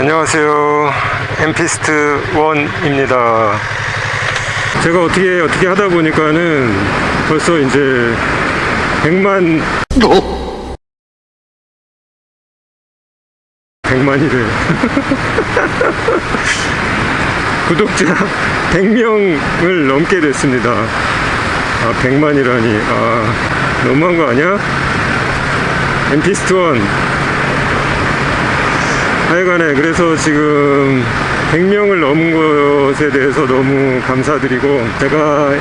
안녕하세요. 엠피스트 원입니다. 제가 어떻게 어떻게 하다 보니까는 벌써 이제 100만 100만이래. 구독자 100명을 넘게 됐습니다. 아, 100만이라니. 아, 너무한 거 아니야? 엠피스트 원. 하여간에 그래서 지금 100명을 넘은 것에 대해서 너무 감사드리고 제가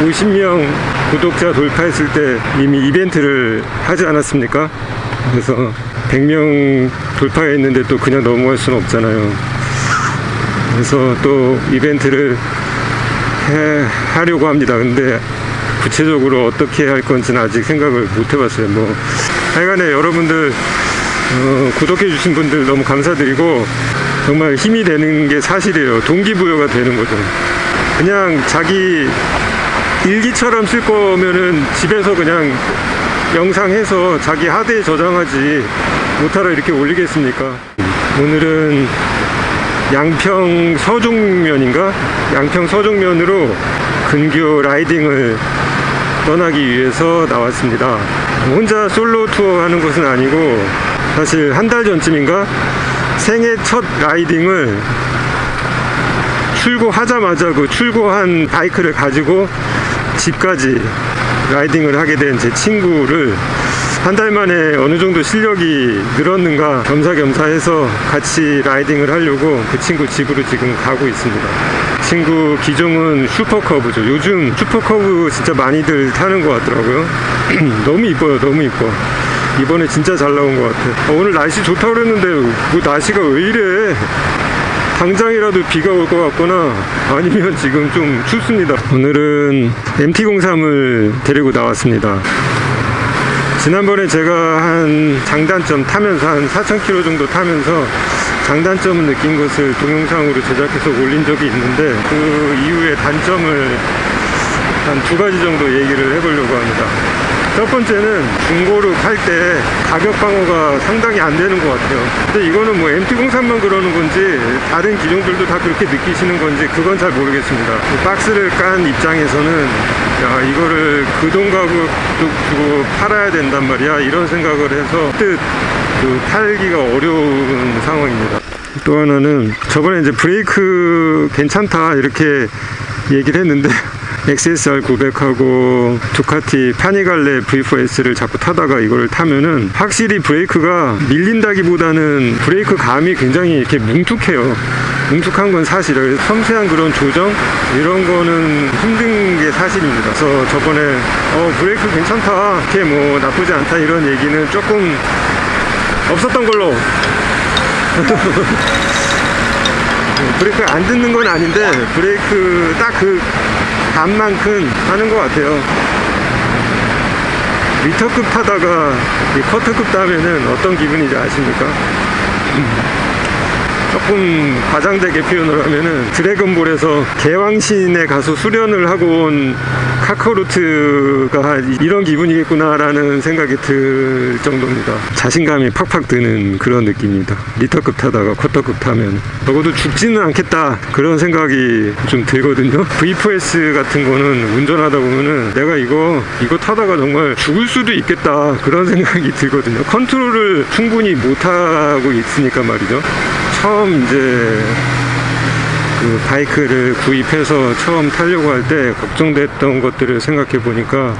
50명 구독자 돌파했을 때 이미 이벤트를 하지 않았습니까? 그래서 100명 돌파했는데 또 그냥 넘어갈 수는 없잖아요. 그래서 또 이벤트를 해, 하려고 합니다. 근데 구체적으로 어떻게 할 건지는 아직 생각을 못 해봤어요. 뭐 하여간에 여러분들 어, 구독해주신 분들 너무 감사드리고 정말 힘이 되는 게 사실이에요. 동기부여가 되는 거죠. 그냥 자기 일기처럼 쓸 거면은 집에서 그냥 영상해서 자기 하드에 저장하지 못하러 이렇게 올리겠습니까? 오늘은 양평 서종면인가? 양평 서종면으로 근교 라이딩을 떠나기 위해서 나왔습니다. 혼자 솔로 투어 하는 것은 아니고 사실 한 달 전쯤인가 생애 첫 라이딩을 출고하자마자 그 출고한 바이크를 가지고 집까지 라이딩을 하게 된 제 친구를 한 달 만에 어느 정도 실력이 늘었는가 겸사겸사 해서 같이 라이딩을 하려고 그 친구 집으로 지금 가고 있습니다. 친구 기종은 슈퍼커브죠. 요즘 슈퍼커브 진짜 많이들 타는 것 같더라고요. 너무 이뻐요. 너무 이뻐. 이번에 진짜 잘 나온 것 같아. 어, 오늘 날씨 좋다고 그랬는데 뭐 날씨가 왜 이래? 당장이라도 비가 올 것 같거나 아니면 지금 좀 춥습니다. 오늘은 MT03을 데리고 나왔습니다. 지난번에 제가 한 장단점 타면서 한 4,000km 정도 타면서 장단점을 느낀 것을 동영상으로 제작해서 올린 적이 있는데 그 이후에 단점을 한 두 가지 정도 얘기를 해보려고 합니다. 첫 번째는 중고로 팔때 가격 방어가 상당히 안 되는 것 같아요. 근데 이거는 뭐 MT03만 그러는 건지 다른 기종들도 다 그렇게 느끼시는 건지 그건 잘 모르겠습니다. 그 박스를 깐 입장에서는 야 이거를 그 돈 가격 주고 팔아야 된단 말이야 이런 생각을 해서 뜻 그 팔기가 어려운 상황입니다. 또 하나는 저번에 이제 브레이크 괜찮다 이렇게 얘기를 했는데 XSR 900하고 두카티 파니갈레 V4S를 자꾸 타다가 이걸 타면은 확실히 브레이크가 밀린다기보다는 브레이크 감이 굉장히 이렇게 뭉툭해요. 뭉툭한 건 사실이에요. 섬세한 그런 조정 이런 거는 힘든 게 사실입니다. 그래서 저번에 어 브레이크 괜찮다, 이렇게 뭐 나쁘지 않다 이런 얘기는 조금 없었던 걸로 브레이크 안 듣는 건 아닌데 브레이크 딱 그 감만큼 하는 것 같아요. 리터급 타다가 이 커터급 타면은 어떤 기분인지 아십니까? 조금 과장되게 표현을 하면은 드래곤볼에서 개왕신에 가서 수련을 하고 온 카카로트가 이런 기분이겠구나라는 생각이 들 정도입니다. 자신감이 팍팍 드는 그런 느낌입니다. 리터급 타다가 쿼터급 타면 적어도 죽지는 않겠다 그런 생각이 좀 들거든요. V4S 같은 거는 운전하다 보면은 내가 이거 이거 타다가 정말 죽을 수도 있겠다 그런 생각이 들거든요. 컨트롤을 충분히 못 하고 있으니까 말이죠. 처음 이제 그 바이크를 구입해서 처음 타려고 할 때 걱정됐던 것들을 생각해 보니까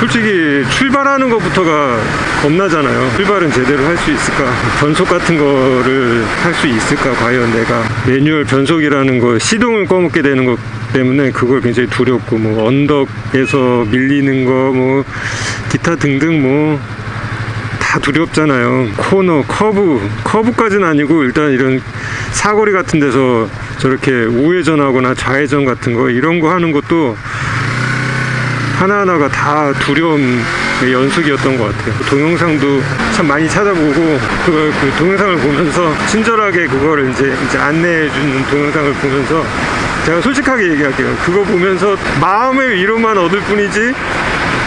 솔직히 출발하는 것부터가 겁나잖아요. 출발은 제대로 할 수 있을까? 변속 같은 거를 할 수 있을까? 과연 내가 매뉴얼 변속이라는 거 시동을 꺼먹게 되는 것 때문에 그걸 굉장히 두렵고 뭐 언덕에서 밀리는 거 뭐 기타 등등 뭐 다 두렵잖아요. 코너, 커브, 커브까지는 아니고 일단 이런 사거리 같은 데서 저렇게 우회전하거나 좌회전 같은 거 이런 거 하는 것도 하나하나가 다 두려움의 연속이었던 것 같아요. 동영상도 참 많이 찾아보고 그걸 그 동영상을 보면서 친절하게 그거를 이제 이제 안내해 주는 동영상을 보면서 제가 솔직하게 얘기할게요. 그거 보면서 마음의 위로만 얻을 뿐이지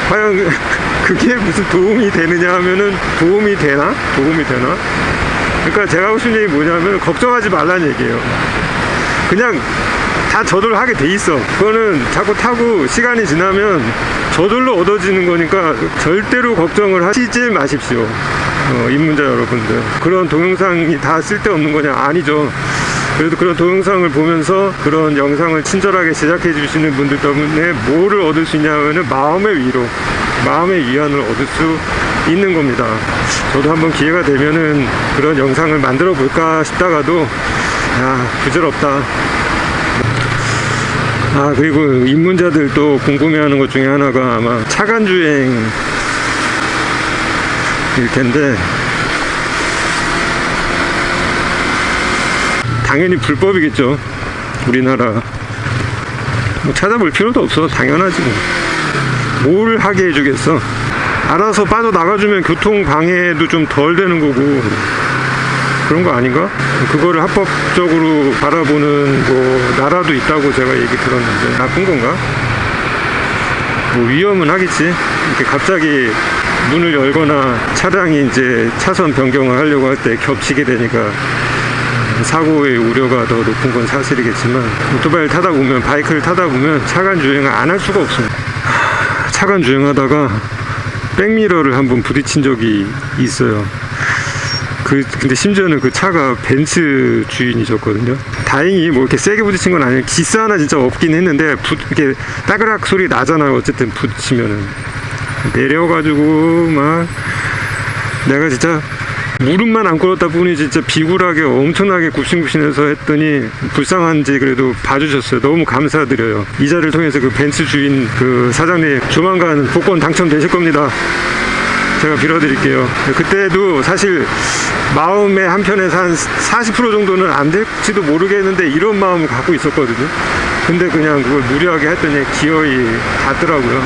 과연 그게 무슨 도움이 되느냐 하면은 도움이 되나? 도움이 되나? 그러니까 제가 하고 싶은 얘기 뭐냐면 걱정하지 말라는 얘기예요. 그냥 다 저절로 하게 돼 있어. 그거는 자꾸 타고 시간이 지나면 저절로 얻어지는 거니까 절대로 걱정을 하시지 마십시오. 어, 입문자 여러분들. 그런 동영상이 다 쓸데없는 거냐? 아니죠. 그래도 그런 동영상을 보면서 그런 영상을 친절하게 제작해 주시는 분들 때문에 뭐를 얻을 수 있냐면은 마음의 위로, 마음의 위안을 얻을 수 있는 겁니다. 저도 한번 기회가 되면은 그런 영상을 만들어 볼까 싶다가도 야 부질없다. 아 그리고 입문자들 또 궁금해하는 것 중에 하나가 아마 차간 주행 일 텐데 당연히 불법이겠죠 우리나라 뭐 찾아볼 필요도 없어 당연하지 뭐. 뭘 하게 해주겠어 알아서 빠져나가주면 교통 방해도 좀 덜 되는 거고 그런 거 아닌가? 그거를 합법적으로 바라보는 뭐 나라도 있다고 제가 얘기 들었는데 나쁜 건가? 뭐 위험은 하겠지. 이렇게 갑자기 문을 열거나 차량이 이제 차선 변경을 하려고 할 때 겹치게 되니까 사고의 우려가 더 높은 건 사실이겠지만 오토바이를 타다 보면 바이크를 타다 보면 차간 주행을 안 할 수가. 하, 차간 주행하다가 백미러를 한번 부딪힌 적이 있어요. 그 근데 심지어는 그 차가 벤츠 주인이셨거든요. 다행히 뭐 이렇게 세게 부딪힌 건 아니에요. 기스 하나 진짜 없긴 했는데 부, 이렇게 따그락 소리 나잖아요. 어쨌든 부딪히면은 내려가지고 막 내가 진짜 무릎만 안 꿇었다 뿐이 진짜 비굴하게 엄청나게 굽신굽신해서 했더니 불쌍한지 그래도 봐주셨어요. 너무 감사드려요. 이 자리를 통해서 그 벤츠 주인 그 사장님 조만간 복권 당첨되실 겁니다. 제가 빌어드릴게요. 그때도 사실 마음의 한편에서 한 40% 정도는 안 될지도 모르겠는데 이런 마음을 갖고 있었거든요. 근데 그냥 그걸 무리하게 했더니 기어이 닿더라고요.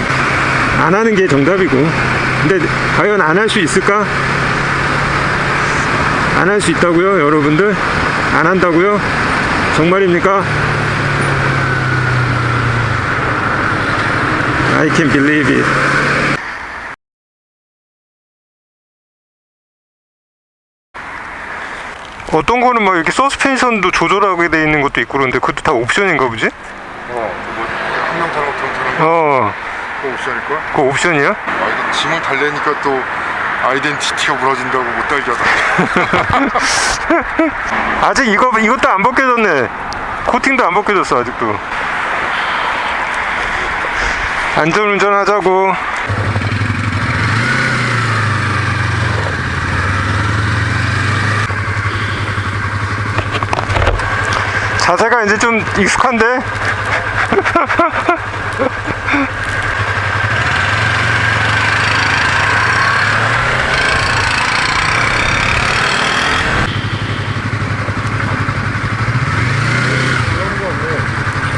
안 하는 게 정답이고. 근데 과연 안 할 수 있을까? 안 할 수 있다고요, 여러분들? 안 한다고요? 정말입니까? I can believe it. 어떤 거는 막 이렇게 서스펜션도 조절하게 돼 있는 것도 있고 그런데 그것도 다 옵션인가 보지? 어, 뭐, 한명 타는 거, 타는 거, 어, 그거 옵션일걸? 그거 옵션이야? 아, 이거 짐을 달래니까 또 아이덴티티가 무너진다고 못 달게 하다. 아직 이거 이것도 안 벗겨졌네. 코팅도 안 벗겨졌어 아직도. 안전운전 하자고. 자세가 이제 좀 익숙한데?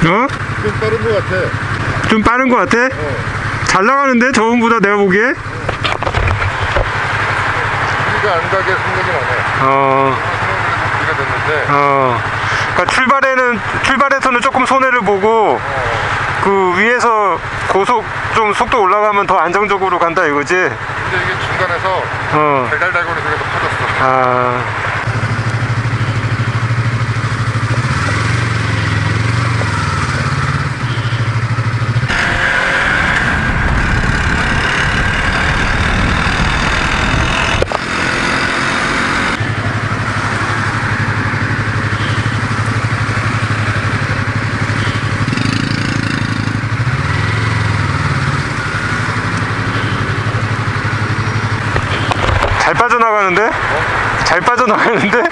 어? 좀 빠른 거 같아. 좀 빠른 것 같아? 잘 나가는데 저번보다 내가 보기에? 우리가 안 가게 생각이 나네. 어, 우리가 됐는데, 어. 그러니까 출발에는 출발에서는 조금 손해를 보고 그 위에서 고속 좀 속도 올라가면 더 안정적으로 간다 이거지? 근데 이게 중간에서 어. 달달달거리는 소리가 퍼졌어. 아. 잘 빠져나가는데? 잘 빠져나가는데?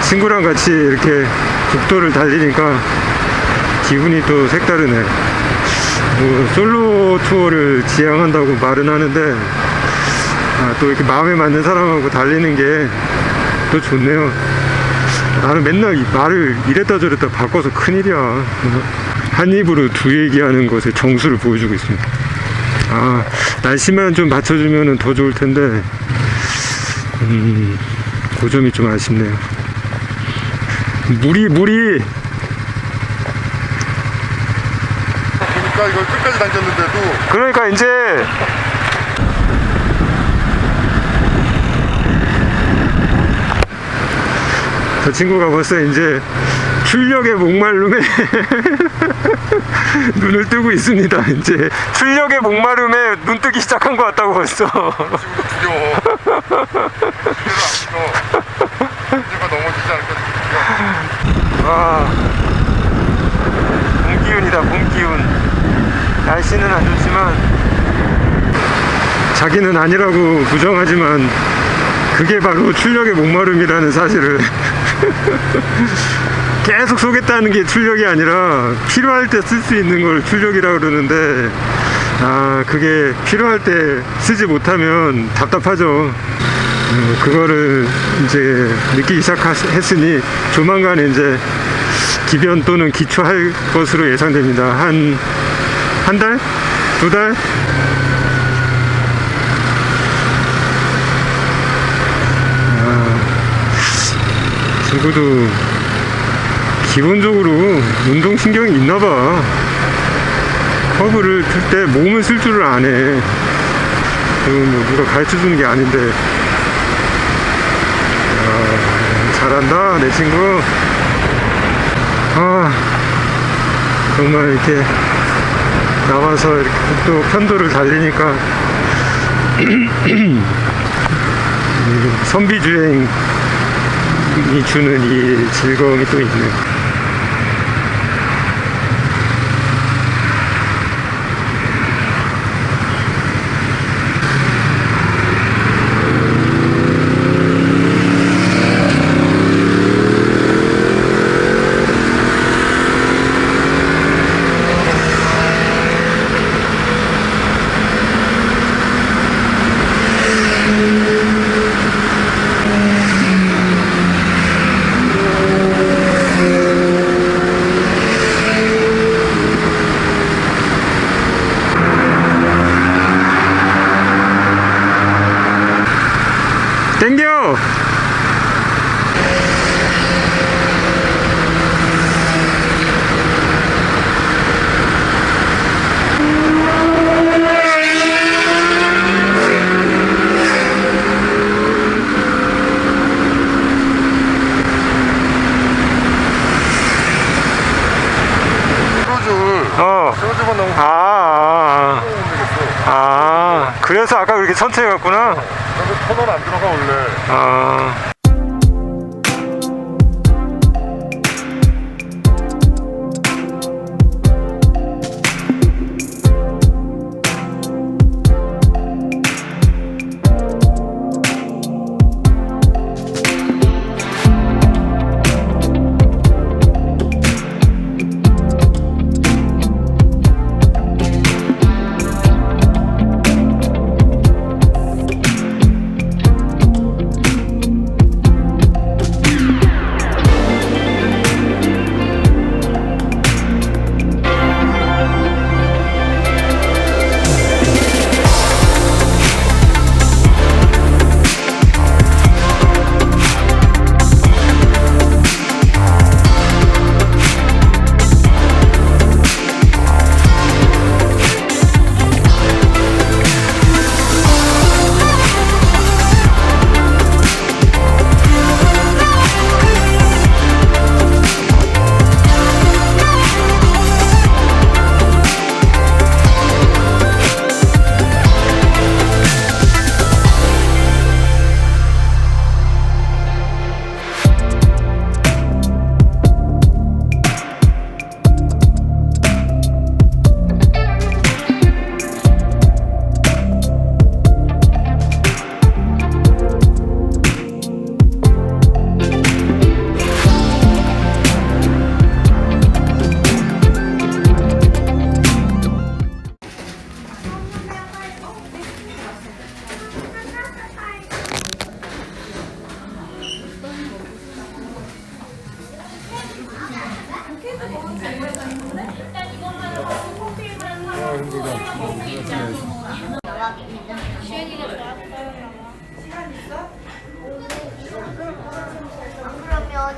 친구랑 같이 이렇게 국도를 달리니까 기분이 또 색다르네. 뭐 솔로 투어를 지향한다고 말은 하는데 아, 또 이렇게 마음에 맞는 사람하고 달리는 게 또 좋네요. 나는 맨날 이 말을 이랬다 저랬다 바꿔서 큰일이야. 한 입으로 두 얘기하는 것에 정수를 보여주고 있습니다. 아, 날씨만 좀 받쳐주면 더 좋을 텐데, 음, 그 점이 좀 아쉽네요. 물이 물이 아까 이걸 끝까지 당겼는데도 그러니까 이제 저 친구가 벌써 이제 출력의 목마름에 눈을 뜨고 있습니다. 이제 출력의 목마름에 눈 뜨기 시작한 것 같다고 벌써. 두려워. 문제가 넘어지지 않을까 두려워. 와, 봄 기운이다, 봄 기운. 날씨는 안 좋지만, 자기는 아니라고 부정하지만, 그게 바로 출력의 목마름이라는 사실을 계속 쏘겠다는 게 출력이 아니라, 필요할 때 쓸 수 있는 걸 출력이라고 그러는데, 아, 그게 필요할 때 쓰지 못하면 답답하죠. 음, 그거를 이제 느끼기 시작했으니 조만간 이제 기변 또는 기초할 것으로 예상됩니다. 한, 한 달? 두 달? 아, 친구도 기본적으로 운동신경이 있나 봐. 커브를 틀 때 몸을 쓸 줄을 안 해. 그건 뭐 누가 가르쳐 주는 게 아닌데. 아, 잘한다, 내 친구. 아, 정말 이렇게 나와서 이렇게 또 편도를 달리니까 이 선비주행이 주는 이 즐거움이 또 있네. 땡겨! 크로즈를 어. 크로즈만 넘으면 아, 아, 못 되겠어. 아. 아, 그래서 아까 그렇게 천천히 갔구나. 근데 터널 안 들어가 원래. 아.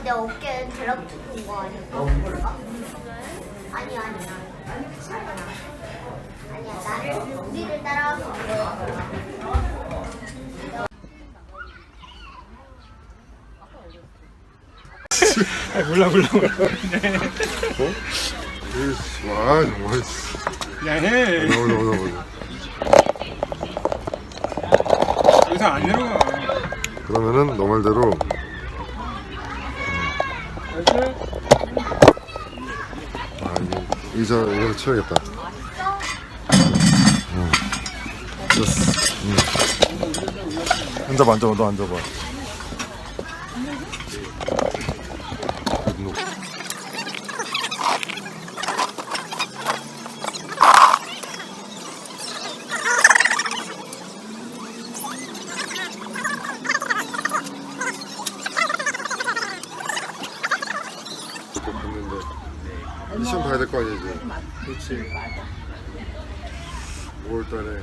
엄마 어깨에 달라붙은 거 아니야? 몰라? 아니 아니야. 아니야. 아니야 나를 우리를 따라와서 온 거야. 몰라 몰라 몰라. 어? 와 정말. 그냥 해. 나오자 나오자 나오자. 여기서 안 내려가. 그러면은 너 말대로 의자 이거 쳐야겠다 응. 됐어 응. 앉아봐 앉아봐 너 앉아봐 그렇지. 5월달에.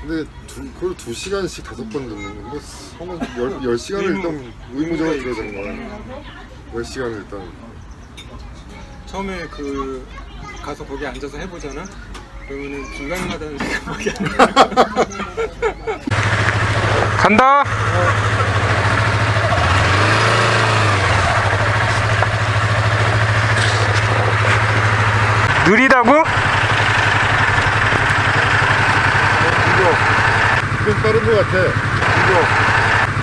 근데 두, 그걸 두 시간씩 다섯 번 듣는 건뭐 성은 열, 열 시간을 일단 의무적으로 들어야 되는 거야. 열 시간을 일단. 처음에 그 가서 거기 앉아서 해보잖아? 그러면은 중간마다는 생각밖에 안 나. 간다 느리다고? 이거 좀 빠른 거 같아 이거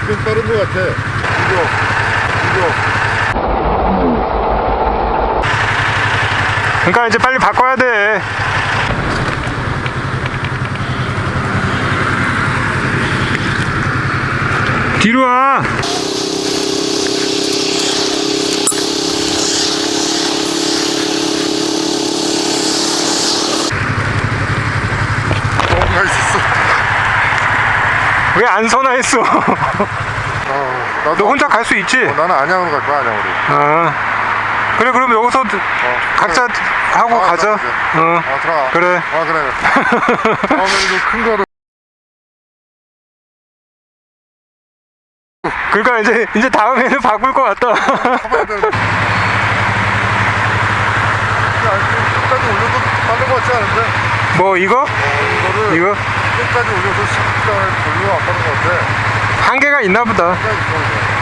좀 빠른 거 같아 이거 이거 그러니까 이제 빨리 바꿔야 돼. 뒤로 와. 있었어 왜 안 선화했어? 아, 나도 너 혼자 갈 수 있지? 어, 나는 안양으로 갈 거야 안양으로 아. 그래 그럼 여기서 어, 각자 그래. 하고 아, 가자. 어. 아 들어가 그래. 아 그래 다음에 이거 큰 거를 그러니까 이제 이제 다음에는 바꿀 것 같다. 타봐야 되는데 끝까지 올려도 빠른 거 같지 않은데 뭐 이거? 어, 이거? 끝까지 올려도 10분간을 별로 안 빠른 거 같아. 한계가 있나 보다. 있어 이제